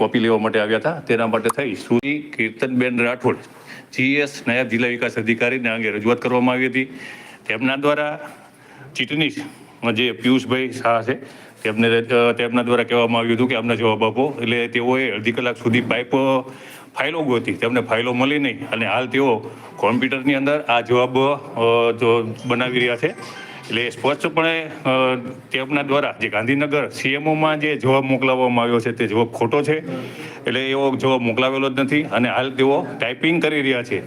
Copy લેવા માટે આવ્યા હતા. તેના માટે થઈ શ્રી કીર્તનબેન રાઠોડ, જીએસ નાયબ જિલ્લા વિકાસ અધિકારીને અંગે રજૂઆત કરવામાં આવી હતી. તેમના દ્વારા ચીટનીસ જે પિયુષભાઈ શાહ છે, તેમને તેમના દ્વારા કહેવામાં આવ્યું હતું કે અમને જવાબ આપો. એટલે તેઓએ અડધી કલાક સુધી પાઇપ ફાઇલો ગોતી તેમને ફાઇલો મળી નહીં અને હાલ તેઓ કોમ્પ્યુટરની અંદર આ જવાબ બનાવી રહ્યા છે. એટલે સ્પષ્ટપણે તેમના દ્વારા જે ગાંધીનગર સીએમઓમાં જે જવાબ મોકલાવવામાં આવ્યો છે તે જવાબ ખોટો છે. એટલે એવો જવાબ મોકલાવેલો જ નથી અને હાલ તેઓ ટાઈપિંગ કરી રહ્યા છે.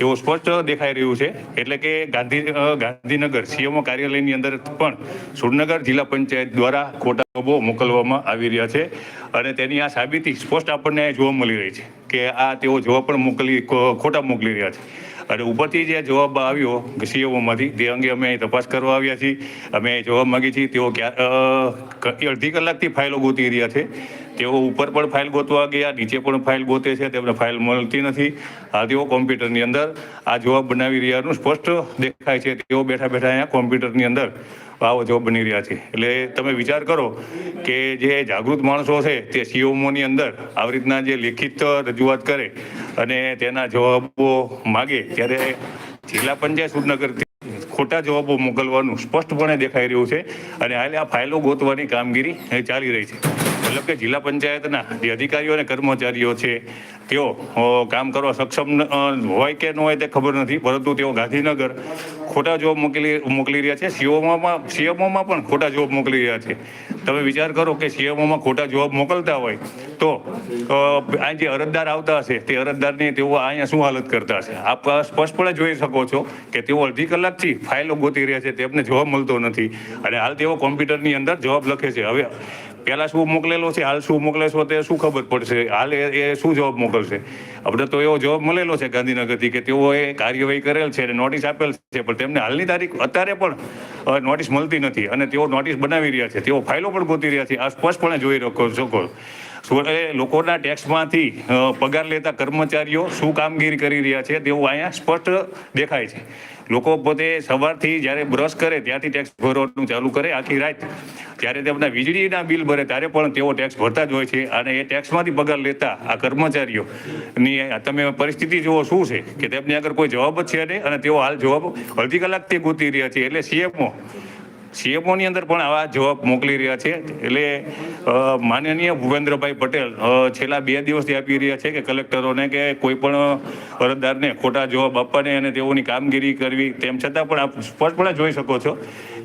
એવું સ્પષ્ટ દેખાઈ રહ્યું છે. એટલે કે ગાંધી ગાંધીનગર સીએમઓ કાર્યાલયની અંદર પણ સુરનગર જિલ્લા પંચાયત દ્વારા ખોટા જવાબો મોકલવામાં આવી રહ્યા છે. અને તેની આ સાબિતી સ્પષ્ટ આપણને જોવા મળી રહી છે કે આ તેઓ જવાબ પણ મોકલી ખોટા મોકલી રહ્યા છે. અને ઉપરથી જે જવાબ આવ્યો સીએઓમાંથી તે અંગે અમે અહીં તપાસ કરવા આવ્યા છીએ, અમે જવાબ માંગી છીએ, તેઓ ક્યાં અડધી કલાકથી ફાઇલો ગોતી રહ્યા છે. તેઓ ઉપર પણ ફાઇલ ગોતવા ગયા, નીચે પણ ફાઇલ ગોતે છે, તેમને ફાઇલ મળતી નથી. આ તેઓ કોમ્પ્યુટરની અંદર આ જવાબ બનાવી રહ્યાનું સ્પષ્ટ દેખાય છે. તેઓ બેઠા બેઠા અહીંયા કોમ્પ્યુટરની અંદર આવો જવાબ બની રહ્યા છે. એટલે તમે વિચાર કરો કે જે જાગૃત માણસો છે, તે સીઓમોની અંદર આવી રીતના જે લેખિત રજૂઆત કરે અને તેના જવાબો માગે ત્યારે જિલ્લા પંચાયત સુરનગર ખોટા જવાબો મોકલવાનું સ્પષ્ટપણે દેખાઈ રહ્યું છે. અને હાલે આ ફાઇલો ગોતવાની કામગીરી ચાલી રહી છે. મતલબ કે જિલ્લા પંચાયતના જે અધિકારીઓ અને કર્મચારીઓ છે, તેઓ કામ કરવા સક્ષમ હોય કે ન હોય તે ખબર નથી, પરંતુ તેઓ ગાંધીનગર ખોટા જોબ મોકલી મોકલી રહ્યા છે. સીઓમાં સીએમઓમાં પણ ખોટા જોબ મોકલી રહ્યા છે. તમે વિચાર કરો કે સીએમઓમાં ખોટા જોબ મોકલતા હોય તો આ જે અરજદાર આવતા હશે, તે અરજદારની તેઓ અહીંયા શું હાલત કરતા હશે? આપ સ્પષ્ટપણે જોઈ શકો છો કે તેઓ અડધી કલાકથી ફાઇલો ગોતી રહ્યા છે, તેમને જવાબ મળતો નથી. અને હાલ તેઓ કોમ્પ્યુટરની અંદર જવાબ લખે છે. હવે પહેલા શું મોકલેલો છે, હાલ શું મોકલેશો તે શું ખબર પડશે? હાલ એ શું જવાબ મોકલશે? આપણે તો એવો જવાબ મળેલો છે ગાંધીનગરથી કે તેઓએ કાર્યવાહી કરેલ છે અને નોટિસ આપેલ છે, પણ તેમને હાલની તારીખ અત્યારે પણ નોટિસ મળતી નથી અને તેઓ નોટિસ બનાવી રહ્યા છે. તેઓ ફાઇલો પણ ગોતી રહ્યા છે, આ સ્પષ્ટપણે જોઈ શકો શકો લોકોના ટેક્સમાંથી પગાર લેતા કર્મચારીઓ શું કામગીરી કરી રહ્યા છે તેવું અહીંયા સ્પષ્ટ દેખાય છે. લોકો પોતે સવારથી જ્યારે બ્રશ કરે ત્યાંથી ટેક્સ ભરવાનું ચાલુ કરે, આખી રાત જ્યારે તેમના વીજળીના બિલ ભરે, ત્યારે પણ તેઓ ટેક્સ ભરતા જ હોય છે અને એ ટેક્સમાંથી પગાર લેતા આ કર્મચારીઓની તમે પરિસ્થિતિ જુઓ શું છે કે તેમની આગળ કોઈ જવાબ જ છે નહીં અને તેઓ હાલ જવાબ અડધી કલાકથી ગોતી રહ્યા છે. એટલે સીએમઓ સીએમઓની અંદર પણ આવા જવાબ મોકલી રહ્યા છે. એટલે માનનીય ભૂપેન્દ્રભાઈ પટેલ છેલ્લા બે દિવસથી આપી રહ્યા છે કે કલેક્ટરોને કે કોઈ પણ અરજદારને ખોટા જવાબ આપવાને અને તેઓની કામગીરી કરવી, તેમ છતાં પણ આપ સ્પષ્ટપણે જોઈ શકો છો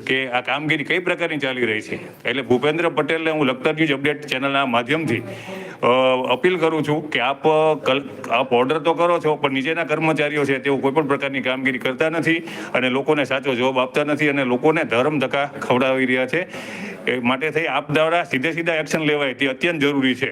કે આ કામગીરી કઈ પ્રકારની ચાલી રહી છે? એટલે ભૂપેન્દ્ર પટેલને હું લખતર ન્યૂઝ અપડેટ ચેનલના માધ્યમથી અપીલ કરું છું કે આપ આપ ઓર્ડર તો કરો છો, પણ નીચેના કર્મચારીઓ છે તેઓ કોઈ પણ પ્રકારની કામગીરી કરતા નથી અને લોકોને સાચો જવાબ આપતા નથી અને લોકોને ધર્મ ધક્કા ખવડાવી રહ્યા છે. એ માટે થઈ આપ દ્વારા સીધે સીધા એક્શન લેવાય તે અત્યંત જરૂરી છે.